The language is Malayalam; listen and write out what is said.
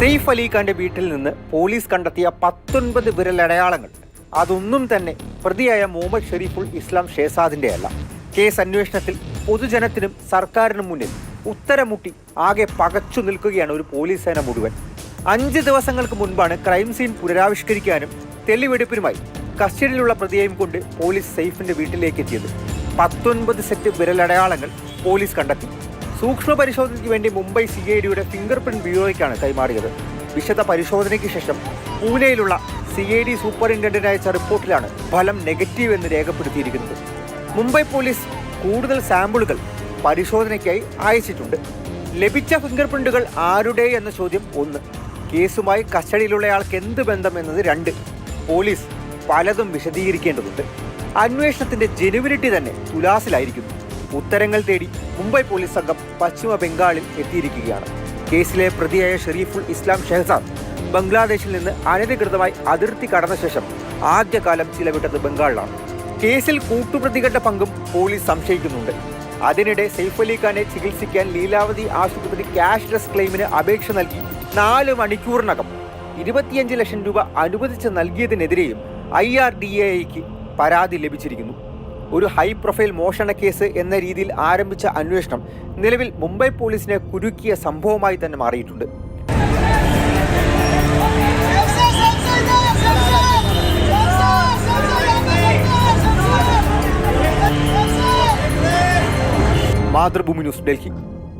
സെയ്ഫ് അലി ഖാന്റെ വീട്ടിൽ നിന്ന് പോലീസ് കണ്ടെത്തിയ പത്തൊൻപത് വിരലടയാളങ്ങൾ. അതൊന്നും തന്നെ പ്രതിയായ മുഹമ്മദ് ഷെരീഫുൾ ഇസ്ലാം ഷേസാദിന്റെ അല്ല കേസ് അന്വേഷണത്തിൽ പൊതുജനത്തിനും സർക്കാരിനും മുന്നിൽ ഉത്തരമുട്ടി ആകെ പകച്ചു നിൽക്കുകയാണ് ഒരു പോലീസ് സേന മുഴുവൻ. അഞ്ച് ദിവസങ്ങൾക്ക് മുൻപാണ് ക്രൈം സീൻ പുനരാവിഷ്കരിക്കാനും തെളിവെടുപ്പിനുമായി കസ്റ്റഡിയിലുള്ള പ്രതിയെയും കൊണ്ട് പോലീസ് സെയ്ഫിന്റെ വീട്ടിലേക്ക് എത്തിയത്. പത്തൊൻപത് സെറ്റ് വിരലടയാളങ്ങൾ പോലീസ് കണ്ടെത്തി. സൂക്ഷ്മ പരിശോധനയ്ക്ക് വേണ്ടി മുംബൈ സി ഐ ഡിയുടെ ഫിംഗർ പ്രിന്റ് ബ്യൂറോയ്ക്കാണ് കൈമാറിയത്. വിശദ പരിശോധനയ്ക്ക് ശേഷം പൂനെയിലുള്ള സി ഐ ഡി സൂപ്പറിന്റൻഡന്റ് അയച്ച റിപ്പോർട്ടിലാണ് ഫലം നെഗറ്റീവ് എന്ന് രേഖപ്പെടുത്തിയിരിക്കുന്നത്. മുംബൈ പോലീസ് കൂടുതൽ സാമ്പിളുകൾ പരിശോധനയ്ക്കായി അയച്ചിട്ടുണ്ട്. ലഭിച്ച ഫിംഗർ പ്രിന്റുകൾ ആരുടെ എന്ന ചോദ്യം ഒന്ന്. കേസുമായി കസ്റ്റഡിയിലുള്ളയാൾക്ക് എന്ത് ബന്ധം എന്നത് രണ്ട്. പോലീസ് പലതും വിശദീകരിക്കേണ്ടതുണ്ട്. അന്വേഷണത്തിന്റെ ജെനുവിനിറ്റി തന്നെ തുലാസിലായിരിക്കുന്നു. ഉത്തരങ്ങൾ തേടി മുംബൈ പോലീസ് സംഘം പശ്ചിമ ബംഗാളിൽ എത്തിയിരിക്കുകയാണ്. കേസിലെ പ്രതിയായ ഷെരീഫുൽ ഇസ്ലാം ഷെഹസാദ് ബംഗ്ലാദേശിൽ നിന്ന് അനധികൃതമായി അതിർത്തി കടന്ന ശേഷം ആദ്യകാലം ചിലവിട്ടത് ബംഗാളിലാണ്. കേസിൽ കൂട്ടുപ്രതികളുടെ പങ്കും പോലീസ് സംശയിക്കുന്നുണ്ട്. അതിനിടെ സെയ്ഫ് അലി ഖാനെ ചികിത്സിക്കാൻ ലീലാവതി ആശുപത്രി ക്യാഷ്ലെസ് ക്ലെയിമിന് അപേക്ഷ നൽകി നാല് മണിക്കൂറിനകം ഇരുപത്തിയഞ്ച് ലക്ഷം രൂപ അനുവദിച്ച് നൽകിയതിനെതിരെയും ഐ ആർ ഡി എ ഐക്ക് പരാതി ലഭിച്ചിരിക്കുന്നു. ഒരു ഹൈ പ്രൊഫൈൽ മോഷണ കേസ് എന്ന രീതിയിൽ ആരംഭിച്ച അന്വേഷണം നിലവിൽ മുംബൈ പോലീസിനെ കുരുക്കിയ സംഭവമായി തന്നെ മാറിയിട്ടുണ്ട്. മാതൃഭൂമി ന്യൂസ് ഡൽഹി.